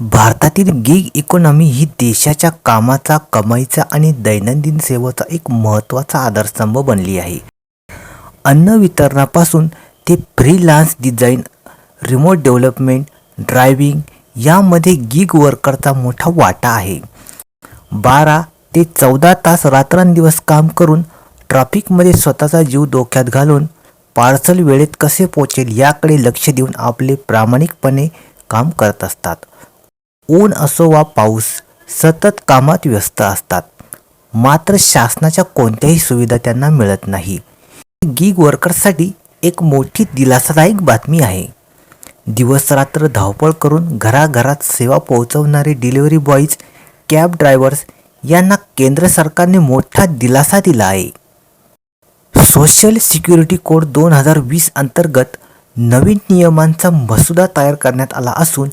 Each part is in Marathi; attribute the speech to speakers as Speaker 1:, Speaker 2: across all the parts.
Speaker 1: भारतातील गिग इकॉनॉमी ही देशाच्या कामाचा कमाईचा आणि दैनंदिन सेवेचा एक महत्त्वाचा आधारस्तंभ बनली आहे. अन्न वितरणापासून ते freelance design remote development driving यामध्ये गिग वर्करचा मोठा वाटा आहे. बारा ते चौदा तास रात्रंदिवस काम करून ट्रॅफिकमध्ये स्वतःचा जीव धोक्यात घालून पार्सल वेळेत कसे पोचेल याकडे लक्ष देऊन आपले प्रामाणिकपणे काम करत असतात. ऊन असो वा पाऊस सतत कामात व्यस्त असतात. मात्र शासनाच्या कोणत्याही सुविधा त्यांना मिळत नाही. गिग वर्कर्ससाठी एक मोठी दिलासादायक बातमी आहे. दिवस रात्र धावपळ करून घराघरात सेवा पोहोचवणारे डिलिव्हरी बॉईज कॅब ड्रायव्हर्स यांना केंद्र सरकारने मोठा दिलासा दिला आहे. सोशल सिक्युरिटी कोड दोन हजार वीस अंतर्गत नवीन नियमांचा मसुदा तयार करण्यात आला असून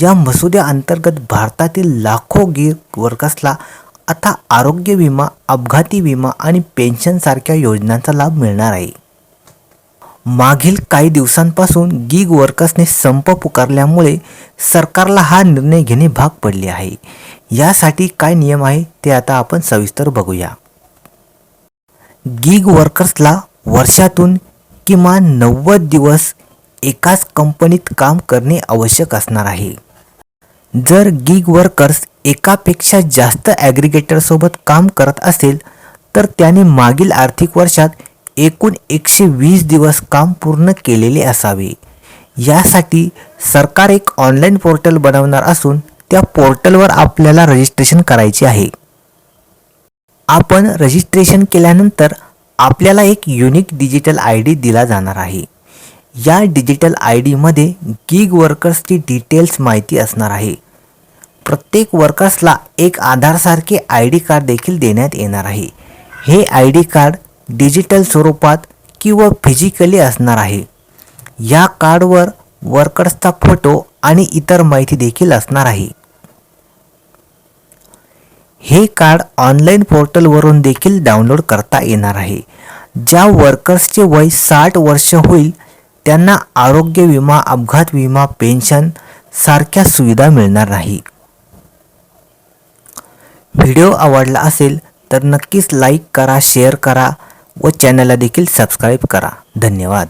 Speaker 1: या मसुद्याअंतर्गत भारतातील लाखो गिग वर्कर्सला आता आरोग्य विमा अपघाती विमा आणि पेन्शनसारख्या योजनांचा लाभ मिळणार आहे. मागील काही दिवसांपासून गिग वर्कर्सने संप पुकारल्यामुळे सरकारला हा निर्णय घेणे भाग पडले आहे. यासाठी काय नियम आहे ते आता आपण सविस्तर बघूया. गिग वर्कर्सला वर्षातून किमान नव्वद दिवस एकाच कंपनीत काम करणे आवश्यक असणार आहे. जर गिग वर्कर्स एकापेक्षा जास्त ॲग्रिगेटरसोबत काम करत असेल तर त्याने मागील आर्थिक वर्षात एकूण एकशे वीस दिवस काम पूर्ण केलेले असावे. यासाठी सरकार एक ऑनलाईन पोर्टल बनवणार असून त्या पोर्टलवर आपल्याला रजिस्ट्रेशन करायचे आहे. आपण रजिस्ट्रेशन केल्यानंतर आपल्याला एक युनिक डिजिटल आय डी दिला जाणार आहे. या डिजिटल आय डीमध्ये गिग वर्कर्सची डिटेल्स माहिती असणार आहे. प्रत्येक वर्कर्सला एक आधारसारखे आय डी कार्ड देखील देण्यात येणार आहे. हे आय डी कार्ड डिजिटल स्वरूपात किंवा फिजिकली असणार आहे. या कार्डवर वर्कर्सचा फोटो आणि इतर माहिती देखील असणार आहे. हे कार्ड ऑनलाईन पोर्टलवरून देखील डाउनलोड करता येणार आहे. ज्या वर्कर्सचे वय साठ वर्ष होईल त्यांना आरोग्य विमा अपघात विमा पेन्शन सारख्या सुविधा मिळणार नाही. व्हिडिओ आवडला असेल तर नक्कीच लाईक करा शेअर करा व चॅनलला देखील सबस्क्राईब करा. धन्यवाद.